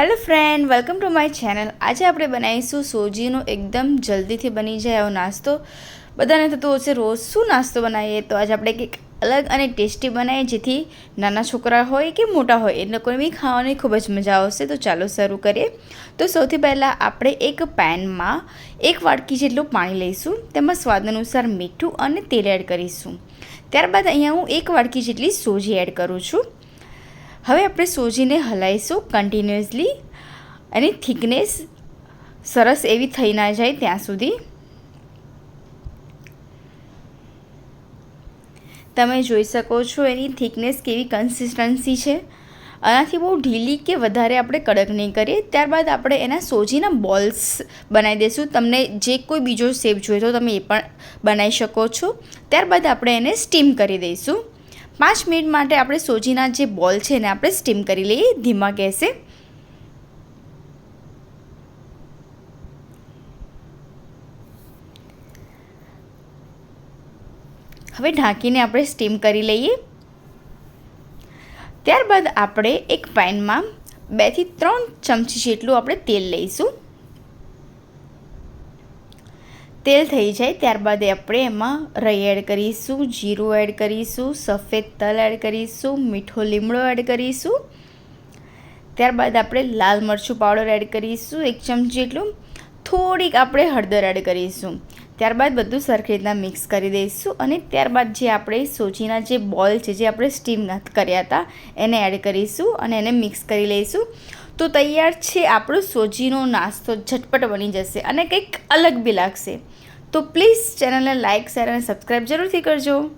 Hello friend welcome to my channel આજે આપણે બનાવીશું સોજીનો એકદમ જલ્દીથી બની જાય એવો નાસ્તો. બધાને થતું હશે રોજ શું નાસ્તો બનાવીએ? તો આજે આપણે કંઈક અલગ અને ટેસ્ટી બનાવીએ, જેથી નાના છોકરા હોય કે મોટા હોય, એ લોકોને બી ખાવાની ખૂબ જ મજા આવશે. તો ચાલો શરૂ કરીએ. તો સૌથી પહેલાં આપણે એક પેનમાં એક વાટકી જેટલું પાણી લઈશું. તેમાં સ્વાદ અનુસાર મીઠું અને તેલ એડ કરીશું. ત્યારબાદ અહીંયા હું એક વાટકી જેટલી સોજી એડ કરું છું. હવે આપણે સોજીને હલાવીશું કન્ટિન્યુઅસલી એની થિકનેસ સરસ એવી થઈ ના જાય ત્યાં સુધી. તમે જોઈ શકો છો એની થિકનેસ કેવી કન્સિસ્ટન્સી છે. આનાથી બહુ ઢીલી કે વધારે આપણે કડક નહીં કરીએ. ત્યારબાદ આપણે એના સોજીના બોલ્સ બનાવી દઈશું. તમને જે કોઈ બીજો શેપ જોઈએ તો તમે એ પણ બનાવી શકો છો. ત્યારબાદ આપણે એને સ્ટીમ કરી દઈશું. પાંચ મિનિટ માટે આપણે સોજીના જે બોલ છે એને આપણે સ્ટીમ કરી લઈએ. ધીમા ગેસે. હવે ઢાંકીને આપણે સ્ટીમ કરી લઈએ. ત્યારબાદ આપણે એક પેનમાં બેથી ત્રણ ચમચી જેટલું આપણે તેલ લઈશું. તેલ થઈ જાય, ત્યારબાદ આપણે એમાં રઈ એડ કરીશું, જીરું એડ કરીશું, સફેદ તલ એડ કરીશું, મીઠો લીમડો એડ કરીશું. ત્યારબાદ આપણે લાલ મરચું પાવડર એડ કરીશું, એક ચમચી જેટલું. થોડીક આપણે હળદર એડ કરીશું. ત્યારબાદ બધું સરખી રીતના મિક્સ કરી દઈશું અને ત્યારબાદ જે આપણે સોજીના જે બોલ છે, જે આપણે સ્ટીમ કર્યા હતા, એને એડ કરીશું અને એને મિક્સ કરી લઈશું. તો તૈયાર છે આપણો સોજીનો નાસ્તો. ઝટપટ બની જશે અને કંઈક અલગ બી લાગશે. તો પ્લીઝ ચેનલને લાઇક શેર અને સબસ્ક્રાઈબ જરૂરથી કરજો.